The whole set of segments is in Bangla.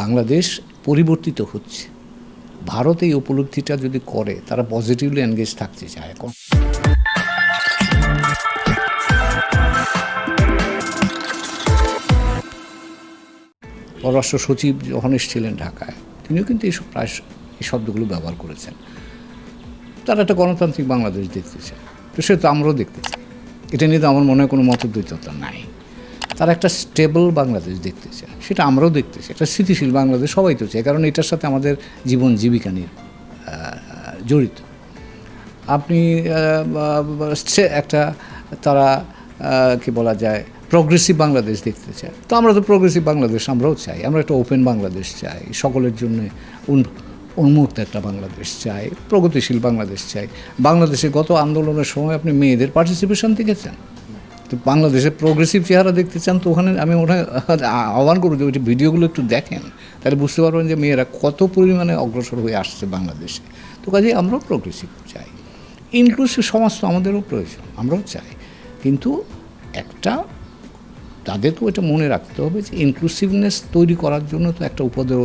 বাংলাদেশ পরিবর্তিত হচ্ছে। ভারত এই উপলব্ধিটা যদি করে, তারা পজিটিভলি এনগেজ থাকতে চায় এখন। পররাষ্ট্র সচিব যখন এসেছিলেন ঢাকায়, তিনিও কিন্তু এইসব প্রায় এই শব্দগুলো ব্যবহার করেছেন। তারা একটা গণতান্ত্রিক বাংলাদেশ দেখতে চায়। তো সে তো আমরাও দেখতে চাই। এটা নিয়ে তো আমার মনে হয় কোনো মতদ্বৈততা নাই। তারা একটা স্টেবল বাংলাদেশ দেখতে চায়। সেটা আমরাও দেখতে চাই। একটা স্থিতিশীল বাংলাদেশ সবাই তো চায়, কারণ এটার সাথে আমাদের জীবন জীবিকা নিয়ে জড়িত। আপনি একটা তারা কি বলা যায় প্রগ্রেসিভ বাংলাদেশ দেখতে চায়। তো আমরা তো প্রগ্রেসিভ বাংলাদেশ আমরাও চাই। আমরা একটা ওপেন বাংলাদেশ চাই। সকলের জন্য উন- উন্মুক্ত একটা বাংলাদেশ চাই। প্রগতিশীল বাংলাদেশ চাই। বাংলাদেশে গত আন্দোলনের সময় আপনি মেয়েদের পার্টিসিপেশন দেখেছেন? তো বাংলাদেশের প্রোগ্রেসিভ চেহারা দেখতে চান, তো ওখানে আমি ওখানে আহ্বান করব যে ওই ভিডিওগুলো একটু দেখেন, তাহলে বুঝতে পারবেন যে মেয়েরা কত পরিমাণে অগ্রসর হয়ে আসছে বাংলাদেশে। তো কাজে আমরাও প্রোগ্রেসিভ চাই। ইনক্লুসিভ সমাজ তো আমাদেরও প্রয়োজন, আমরাও চাই। কিন্তু একটা তাদেরকেও এটা মনে রাখতে হবে যে ইনক্লুসিভনেস তৈরি করার জন্য তো একটা উপদের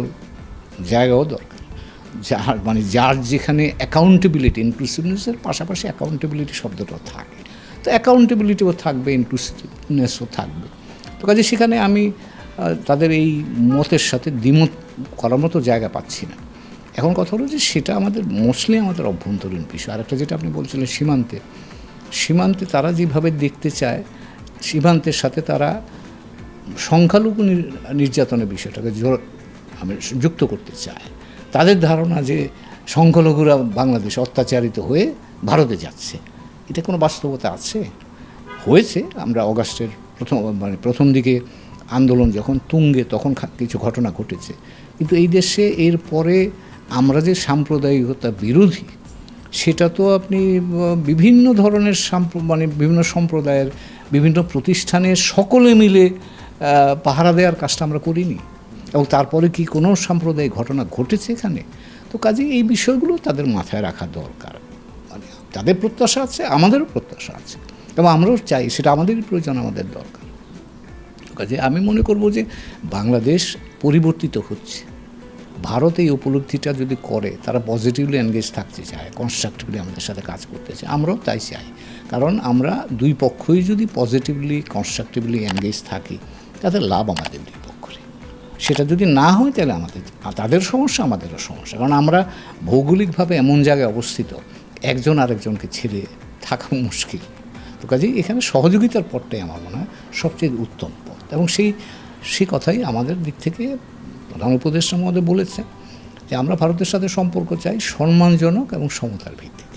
জায়গাও দরকার। যার মানে যার যেখানে অ্যাকাউন্টেবিলিটি ইনক্লুসিভনেসের পাশাপাশি অ্যাকাউন্টেবিলিটি শব্দটাও থাকে। তো অ্যাকাউন্টেবিলিটিও থাকবে ইনক্লুসিভনেসও থাকবে। তো কাজে সেখানে আমি তাদের এই মতের সাথে দ্বিমত করার মতো জায়গা পাচ্ছি না। এখন কথা হলো যে সেটা আমাদের মোস্টলি আমাদের অভ্যন্তরীণ বিষয়। আর একটা যেটা আপনি বলছিলেন, সীমান্তে। সীমান্তে তারা যেভাবে দেখতে চায়, সীমান্তের সাথে তারা সংখ্যালঘু নির- নির্যাতনের বিষয়টাকে জোর- আমি যুক্ত করতে চায়। তাদের ধারণা যে সংখ্যালঘুরা বাংলাদেশ অত্যাচারিত হয়ে ভারতে যাচ্ছে। এটা কোনো বাস্তবতা আছে? হয়েছে। আমরা অগাস্টের প্রথম মানে প্রথম দিকে আন্দোলন যখন তুঙ্গে, তখন কিছু ঘটনা ঘটেছে। কিন্তু এই দেশে এর পরে আমরা যে সাম্প্রদায়িকতা বিরোধী, সেটা তো আপনি বিভিন্ন ধরনের মানে বিভিন্ন সম্প্রদায়ের, বিভিন্ন প্রতিষ্ঠানে সকলে মিলে পাহারা দেওয়ার কাজটা আমরা করিনি। এবং তারপরে কি কোনো সাম্প্রদায়িক ঘটনা ঘটেছে এখানে? তো কাজে এই বিষয়গুলো তাদের মাথায় রাখা দরকার। মানে তাদের প্রত্যাশা আছে, আমাদেরও প্রত্যাশা আছে। এবং আমরাও চাই, সেটা আমাদেরই প্রয়োজন, আমাদের দরকার। কাজে আমি মনে করব যে বাংলাদেশ পরিবর্তিত হচ্ছে। ভারত এই উপলব্ধিটা যদি করে, তারা পজিটিভলি এনগেজ থাকতে চায় কনস্ট্রাকটিভলি আমাদের সাথে কাজ করতে চায়, আমরাও তাই চাই। কারণ আমরা দুই পক্ষই যদি পজিটিভলি কনস্ট্রাকটিভলি এনগেজ থাকি, তাদের লাভ আমাদের দুই পক্ষের সেটা যদি না হয়, তাহলে আমাদের, তাদের সমস্যা, আমাদেরও সমস্যা। কারণ আমরা ভৌগোলিকভাবে এমন জায়গায় অবস্থিত একজন আরেকজনকে ছেড়ে থাকা মুশকিল। তো কাজেই এখানে সহযোগিতার পথটাই আমার মনে হয় সবচেয়ে উত্তম পথ। এবং সেই সে কথাই আমাদের দিক থেকে প্রধান উপদেষ্টা মধ্যে বলেছে যে আমরা ভারতের সাথে সম্পর্ক চাই সম্মানজনক এবং সমতার ভিত্তিতে।